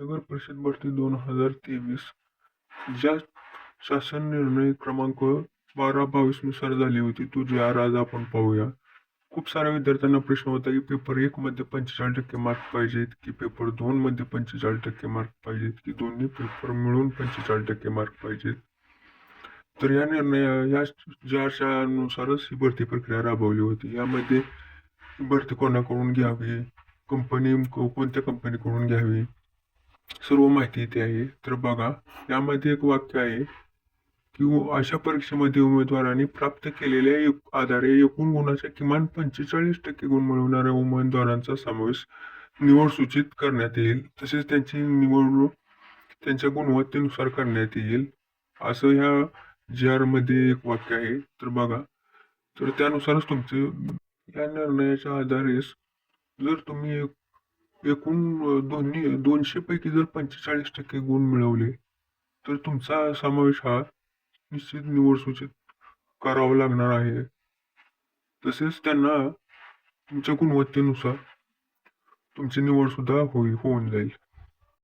नगर परिषद भरती दोन हजार तेवीस. ज्या शासन निर्णय क्रमांक बारा बावीसनुसार झाली होती. तो जे आर आज आपण पाहूया. खूप साऱ्या विद्यार्थ्यांना प्रश्न होता की पेपर एक मध्ये पंचेचाळीस टक्के मार्क पाहिजेत की पेपर दोन मध्ये पंचेचाळीस टक्के मार्क पाहिजेत की दोन्ही पेपर मिळून पंचेचाळीस टक्के मार्क पाहिजेत? तर या निर्णय या ज्या ही भरती प्रक्रिया राबवली होती. यामध्ये भरती कोणाकडून घ्यावी? कंपनी कोणत्या कंपनीकडून घ्यावी? सर्व माहिती इथे आहे. तर बघा यामध्ये एक वाक्य आहे की अशा परीक्षेमध्ये उमेदवारांनी प्राप्त केलेल्या एक- आधारे एकूण गुणाच्या किमान पंचेचाळीस टक्के गुण मिळवणाऱ्या उमेदवारांचा समावेश निवड सूचित करण्यात येईल. तसेच त्यांची निवडणूक त्यांच्या गुणवत्तेनुसार करण्यात येईल. असं ह्या जी आरमध्ये एक वाक्य आहे. तर बघा तर त्यानुसारच तुमचे या निर्णयाच्या आधारेच जर तुम्ही एक- एकूण दोन्ही दोनशेपैकी जर पंचेचाळीस टक्के गुण मिळवले तर तुमचा समावेश हा निश्चित निवड सूचित करावा लागणार आहे. तसेच त्यांना तुमच्या गुणवत्तेनुसार तुमची निवड सुद्धा होई होऊन जाईल.